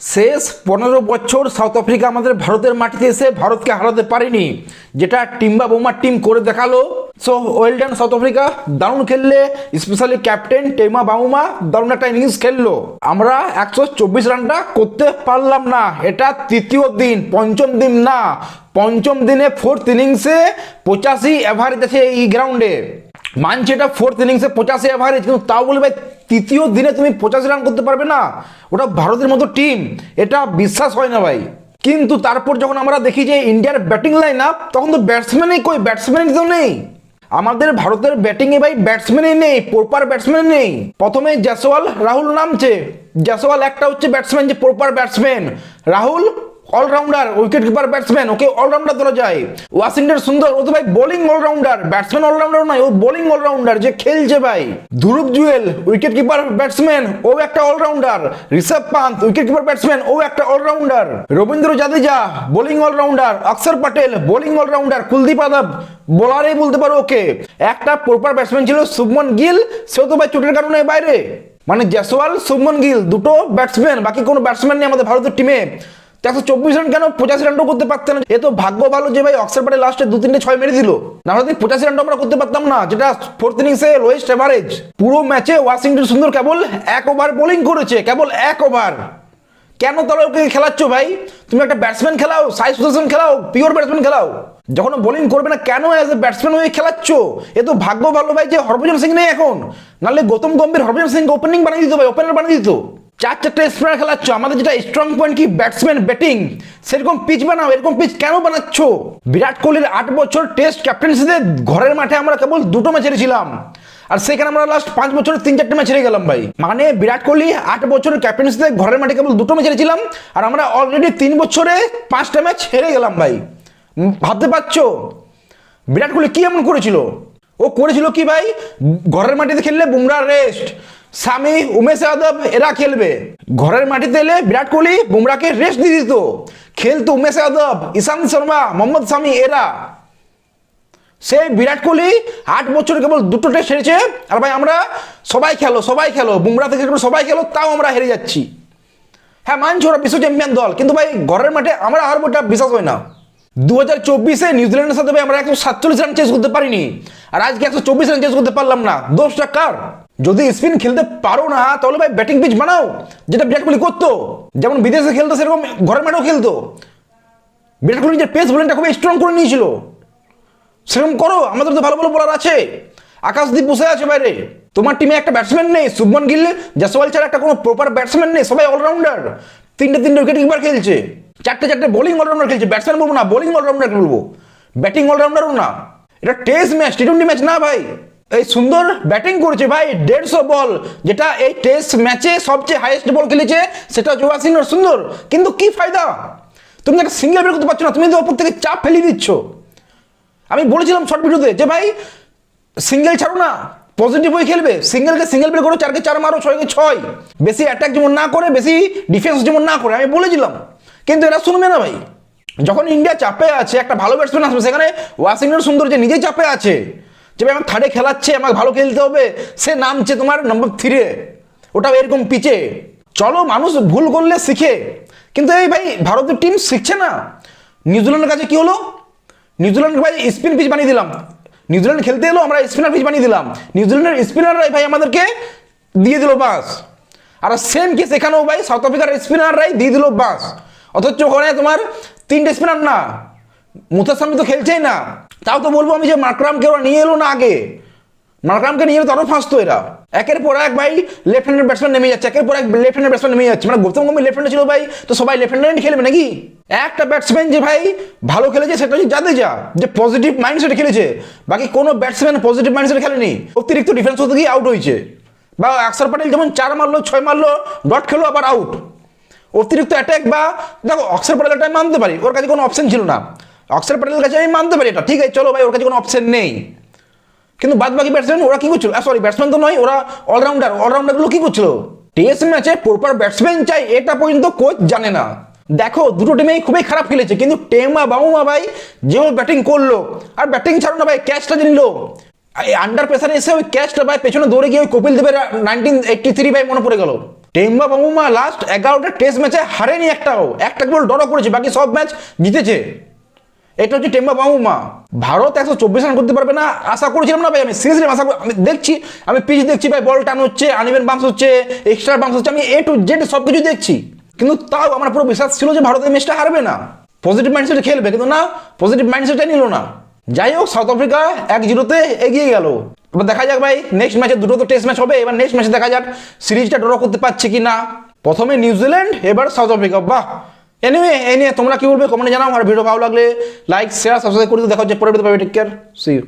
শেষ পনেরো বছর সাউথ আফ্রিকা আমাদের ভারতের মাটিতে এসে ভারতকে হারাতে পারেনি। যেটা টিম্বা বোমার টিম করে দেখাল। So well done South Africa দারুণ খেললে স্পেশালি ক্যাপ্টেন টেমা বাউমা দারুণ একটা ইনিংস খেললো। আমরা একশো চব্বিশ রানটা করতে পারলাম না। এটা তৃতীয় দিন, পঞ্চম দিন না। পঞ্চম দিনে ফোর্থ ইনিংসে পঁচাশি অ্যাভারেজ আছে এই গ্রাউন্ডে মানছে এটা ফোর্থ ইনিংসে পঁচাশি অ্যাভারেজ কিন্তু তাও বলে ভাই তৃতীয় দিনে তুমি পঁচাশি রান করতে পারবে না। ওটা ভারতের মতো টিম এটা বিশ্বাস হয় না ভাই। কিন্তু তারপর যখন আমরা দেখি যে ইন্ডিয়ার ব্যাটিং লাইন আপ তখন তো ব্যাটসম্যানই কই? ব্যাটসম্যানই তো নেই। আমাদের ভারতের ব্যাটিংয়ে ভাই ব্যাটসম্যানই নেই প্রপার ব্যাটসম্যান নেই। প্রথমে জাসওয়াল রাহুল নামছে। জাসওয়াল একটা হচ্ছে ব্যাটসম্যান যে proper batsman Rahul allrounder wicket keeper batsman ওকে অলরাউন্ডার ধরা যায়। ওয়াশিংটন সুন্দর, ও তো ভাই বোলিং অলরাউন্ডার ব্যাটসম্যান অলরাউন্ডার নয়, ও বোলিং অলরাউন্ডার যে খেলছে ভাই। Dhruv Jurel wicket keeper batsman ও একটা allrounder. Rishabh Pant wicket keeper batsman ও একটা allrounder. Ravindra Jadeja bowling allrounder. Axar Patel bowling allrounder. Kuldeep Yadav বোলারেই বলতে পারো ওকে। একটা প্রপার ব্যাটসম্যান ছিল শুভমন গিল, সেও তো ভাই চোটের কারণে বাইরে। মানে জয়সওয়াল, শুভমন গিল, দুটো ব্যাটসম্যান বাকি কোনো ব্যাটসম্যান নেই আমাদের ভারতের টিমে একশো চব্বিশ রান কেন পঁচাশি রানটাও করতে পারতেন না? এ তো ভাগ্য ভালো যে ভাই অক্সর পাটে লাস্টে দু তিনটে ছয় মেরে দিল। না হলে পঁচাশি রানটা আমরা করতে পারতাম না, যেটা ফোর্থ ইনিংসে লোয়েস্ট এভারেজ পুরো ম্যাচে ওয়াশিংটন সুন্দর কেবল এক ওভার বোলিং করেছে, কেবল এক ওভার কেন তাহলে ওকে খেলাচ্ছ ভাই? তুমি একটা ব্যাটসম্যান খেলাও সাই সুদর্শন খেলাও পিওর ব্যাটসম্যান খেলাও। যখন বোলিং করবে না, কেন অ্যাজ এ ব্যাটসম্যান হয়ে খেলাচ্ছ? এ তো ভাগ্য ভালো ভাই যে হরভজন সিং নেই এখন। নাহলে গৌতম গম্ভীর হরভজন সিংকে ওপেনিং বানিয়ে দিত ভাই ওপেনার বানিয়ে দিত। চার চারটে স্পিনার খেলাচ্ছ। আমাদের যেটা স্ট্রং পয়েন্ট কি? ব্যাটসম্যান ব্যাটিং সেরকম পিচ বানাও, এরকম পিচ কেন বানাচ্ছ? বিরাট কোহলির আট বছর টেস্ট ক্যাপ্টেন্সিতে ঘরের মাঠে আমরা কেবল দুটো ম্যাচ হেরেছিলাম। আর সেখানে আমরা লাস্ট পাঁচ বছরের তিন চারটে ম্যাচ হেরে গেলাম ভাই। মানে বিরাট কোহলি আট বছরের ক্যাপ্টেন্সিতে ঘরের মাঠে কেবল দুটো ম্যাচ হেরেছিলাম, আর আমরা অলরেডি তিন বছরে পাঁচটা ম্যাচ হেরে গেলাম ভাই। ভাবতে পারছ? বিরাট কোহলি কি এমন করেছিল? ও করেছিল কি ভাই? ঘরের মাটিতে খেললে বুমরার রেস্ট সামি উমেশ যাদব এরা খেলবে। ঘরের মাটিতে এলে বিরাট কোহলি বুমরাকে রেস্ট দিয়ে দিত। খেলতো উমেশ যাদব ঈশান্ত শর্মা, মোহাম্মদ স্বামী এরা। সেই বিরাট কোহলি আট বছর কেবল দুটো টেস্ট হেরেছে। আর ভাই, আমরা সবাই খেলো সবাই খেলো। বুমরা থেকে সবাই খেলো, তাও আমরা হেরে যাচ্ছি। হ্যাঁ মানছি ওরা বিশ্ব চ্যাম্পিয়ন দল। কিন্তু ভাই, ঘরের মাঠে আমরা হারবো এটা বিশ্বাস হয় না। দু হাজার চব্বিশে নিউজিল্যান্ডের সাথে ভাই, আমরা একশো সাতচল্লিশ রান চেস করতে পারিনি। আর আজকে একশো চব্বিশ রান চেস করতে পারলাম না। দোষটা কার? যদি স্পিন খেলতে পারো না, তাহলে ভাই ব্যাটিং পিচ বানাও, যেটা বিরাট কোহলি করতো। যেমন বিদেশে খেলতো, সেরকম ঘরের মাঠেও খেলতো। বিরাট কোহলি নিজের পেস বোলিংটা খুবই স্ট্রং করে নিয়েছিল। সেরকম করো, আমাদের তো ভালো ভালো বোলার আছে। আকাশদীপ বসে আছে বাইরে। তোমার টিমে একটা ব্যাটসম্যান নেই, শুভমন গিল, জাসওয়াল ছাড়া একটা কোনো প্রপার ব্যাটসম্যান নেই, সবাই অলরাউন্ডার তিনটে তিনটে উইকেট কিপার খেলছে। চারটে চারটে বোলিং অলরাউন্ডার খেলছে। ব্যাটসম্যান বলব না বোলিং অলরাউন্ডার বলব ব্যাটিং অলরাউন্ডারও না। এটা test match T twenty match না ভাই। এই সুন্দর ব্যাটিং করেছে ভাই, দেড়শো বল, যেটা এই টেস্ট ম্যাচে সবচেয়ে হাইয়েস্ট বল খেলেছে, সেটা জোয়া সিং সুন্দর। কিন্তু কি ফায়দা? তুমি একটা সিঙ্গেল বের করতে পারছ না, তুমি তো ওপর থেকে চাপ ফেলিয়ে দিচ্ছ। আমি বলেছিলাম শর্ট ভিডিওতে যে ভাই সিঙ্গেল ছাড়ো না পজিটিভ হয়ে খেলবে। সিঙ্গেলকে সিঙ্গেল প্লে করো, চারকে চার মারো, ছয়কে ছয়। বেশি অ্যাটাক যেমন না করে, বেশি ডিফেন্স যেমন না করে, আমি বলেছিলাম। কিন্তু এরা শুনবে না ভাই। যখন ইন্ডিয়া চাপে আছে, একটা ভালো ব্যাটসম্যান আসবে, সেখানে ওয়াশিংটন সুন্দর যে নিজেই চাপে আছে যে আমার থার্ডে খেলাচ্ছে, আমাকে ভালো খেলতে হবে, সে নামছে তোমার নম্বর থ্রিয়ে ওটাও এরকম পিচে। চলো, মানুষ ভুল করলে শিখে। কিন্তু এই ভাই, ভারতের টিম শিখছে না। নিউজিল্যান্ডের কাছে কি হলো? নিউজিল্যান্ড ভাই স্পিন পিচ বানিয়ে দিলাম। নিউজিল্যান্ড খেলতে এলো, আমরা স্পিনার পিচ বানিয়ে দিলাম। নিউজিল্যান্ডের স্পিনাররাই ভাই আমাদেরকে দিয়ে দিল বাস। আর সেম কেস এখানেও ভাই সাউথ আফ্রিকার স্পিনাররাই দিয়ে দিল বাস। অথচ ওখানে তোমার তিনটে স্পিনার না। মুথাসামি তো খেলছেই না। তাও তো বলব আমি যে মাকরামকে ওরা নিয়ে এলো না আগে। মাকরামকে নিয়ে এলো তো আরও ফাঁসতো এরা। একের পর এক ভাই লেফট হ্যান্ডের ব্যাটসম্যান নেমে যাচ্ছে, একের পর এক লেফট হ্যান্ডের ব্যাটসম্যান নেমে যাচ্ছে। মানে গৌতম গম্ভীর লেফট হ্যান্ডে ছিল ভাই, তো সবাই লেফট হ্যান্ডে খেলবে নাকি? একটা ব্যাটসম্যান যে ভাই ভালো খেলেছে, সেটা হচ্ছে জাদেজা, যে পজিটিভ মাইন্ডসেটে খেলেছে। বাকি কোনো ব্যাটসম্যান পজিটিভ মাইন্ডসেটে খেলেনি। অতিরিক্ত ডিফেন্স হতে গিয়ে আউট হয়েছে। বা অক্ষর পাটেল যেমন চার মারলো, ছয় মারলো ডট খেলো, আবার আউট অতিরিক্ত অ্যাটাক বা দেখো অক্ষর প্যাটেলটা আমি মানতে পারি, ওর কাছে কোনো অপশন ছিল না। অক্ষর প্যাটেলের কাছে আমি মানতে পারি এটা। ঠিক আছে, চলো ভাই, ওর কাছে কোনো অপশন নেই। কিন্তু বাদ বাকি ব্যাটসম্যান ওরা কি করছিল? সরি ব্যাটসম্যান তো নয়, ওরা অলরাউন্ডার অলরাউন্ডারগুলো কি করছিল? টেস্ট ম্যাচে প্রপার ব্যাটসম্যান চাই, এটা পর্যন্ত কোচ জানে না। দেখো, দুটো টিমেই খুবই খারাপ খেলেছে, কিন্তু টেমা বাউমা ভাই যেভাবে ব্যাটিং করল, আর ব্যাটিং ছাড়ো না ভাই ক্যাচটা যে নিল। আন্ডার প্রেসারে এসে ওই ক্যাচটা ভাই, পেছনে দৌড়ে গিয়ে ওই কপিল দেবের নাইনটিন এইটটি থ্রি ভাই মনে পড়ে গেল। টেম্বা বাবুমা লাস্ট এগারোটা টেস্ট ম্যাচে হারেনি একটাও, একটা কেবল ড্র করেছে, বাকি সব ম্যাচ জিতেছে। এটা হচ্ছে টেম্বা বাবুমা ভারত একশো চব্বিশ রান করতে পারবে না, আশা করেছিলাম না ভাই, আমি সিরিয়াসলি আশা আমি দেখছি, আমি পিচ দেখছি ভাই বল টান হচ্ছে আনিবেন বাম্পস হচ্ছে এক্সট্রা বাম্পস হচ্ছে, আমি এ টু জেড সব কিছু দেখছি। কিন্তু তাও আমার পুরো বিশ্বাস ছিল যে ভারতের ম্যাচটা হারবে না। পজিটিভ মাইন্ডসেটে খেলবে, কিন্তু না পজিটিভ মাইন্ডসেটটাই নিল না। যাই হোক সাউথ আফ্রিকা এক জিরোতে এগিয়ে গেল। এবার দেখা যাক ভাই নেক্সট ম্যাচে দুটো তো টেস্ট ম্যাচ হবে, এবার নেক্সট ম্যাচে দেখা যাক সিরিজটা ড্র করতে পারছে কি না প্রথমে নিউজিল্যান্ড এবার সাউথ আফ্রিকা বাহ! এনিওয়ে এ নিয়ে তোমরা কি বলবে? কমেন্টে জানাও আর ভিডিও ভালো লাগলে লাইক শেয়ার সাবস্ক্রাইব করে দেখো যে পরে video take care see you